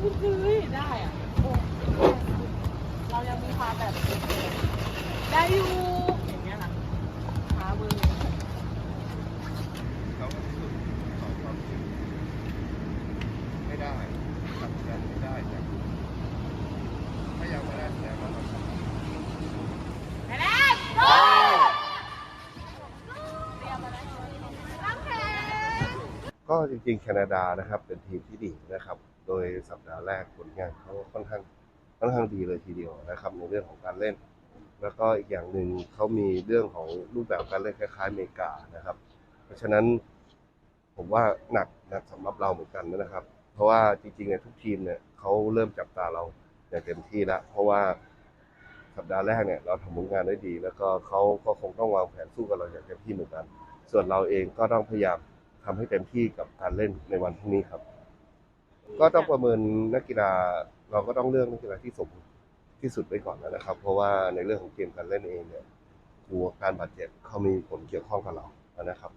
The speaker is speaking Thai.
ได้อะเรายังมีความแบบ ได้อยู่อย่างเงี้ยนะหาเบอร์เขาก็สุสองควาไม่ได้ไม่ได้แต่ถ้ายัม่ได้แต่าาทำ ไปแล้ก็จริงๆแคนาดานะครับเป็นทีมที่ดีนะครับ โดยสัปดาห์แรกผลงานเขาค่อนข้างค่อนข้างดีเลยทีเดียวนะครับ ในเรื่องของการเล่น แล้วก็อีกอย่างหนึ่งเขามีเรื่องของรูปแบบการเล่นคล้ายๆอเมริกานะครับ เพราะฉะนั้นผมว่าหนักหนักสำหรับเราเหมือนกันนะครับ เพราะว่าจริงๆเนี่ยทุกทีมเนี่ยเขาเริ่มจับตาเราอย่างเต็มที่แล้วเพราะว่าสัปดาห์แรกเนี่ยเราทำผลงานได้ดี แล้วก็เขาก็คงต้องวางแผนสู้กับเราอย่างเต็มที่เหมือนกัน ส่วนเราเองก็ต้องพยายามทำให้เต็มที่กับการเล่นในวันพรุ่งนี้ครับ ก็ต้องประเมินนักกีฬาเราก็ต้องเลือกนักกีฬาที่สมที่สุดไปก่อนนะครับ เพราะว่าในเรื่องของเกมการเล่นเองเนี่ยกลัวการบาดเจ็บเขามีผลเกี่ยวข้องกับเรานะครับ